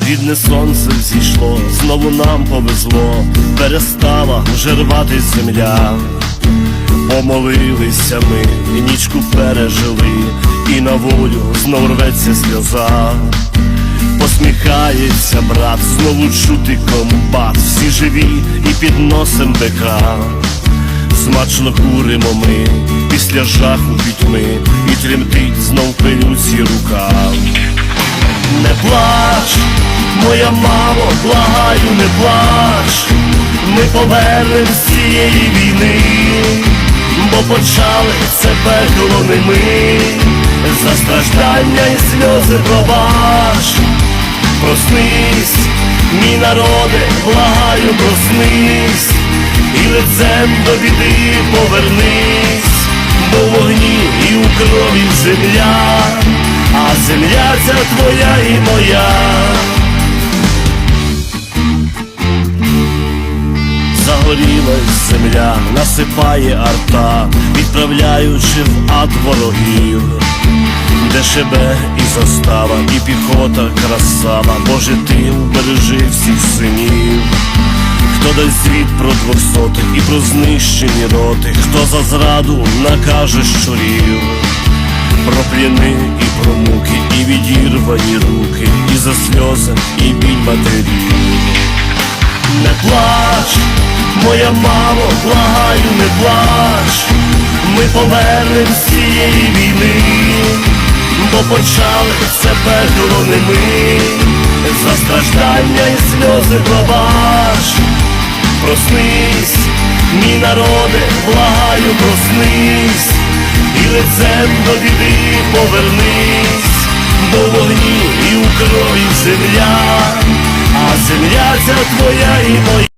Рідне сонце зійшло, знову нам повезло, перестала вже рватись земля. Помолилися ми, і нічку пережили, і на волю знов рветься сльоза. Посміхається брат, знову чути комбат, всі живі і підносим бика. Смачно куримо ми після жаху пітьми, і тремтить знов пилюці рука. Моя мамо, благаю, не плач, ми повернем з цієї війни, бо почали це пекло не ми, за страждання і сльози пробач, проснись, мій народе, благаю, проснись, і лицем до біди повернись, бо вогні і у крові земля, а земля ця твоя і моя. Загорілась земля, насипає арта, відправляючи в ад ворогів, де шебе і застава, і піхота красава, Боже ти убережи всіх синів. Хто дасть звіт про двохсотих і про знищені роти, хто за зраду накаже щурів, про пліни і про муки, і відірвані руки, і за сльози, і біль матерів. Не плач, моя мамо, благаю, не плач, ми повернем з цієї війни, бо почали це пекло не ми, за страждання і сльози пробач, проснись, мій народе, благаю, проснись, і лицем до біди повернись, бо вогні і у крові земля, а земля ця твоя і моя.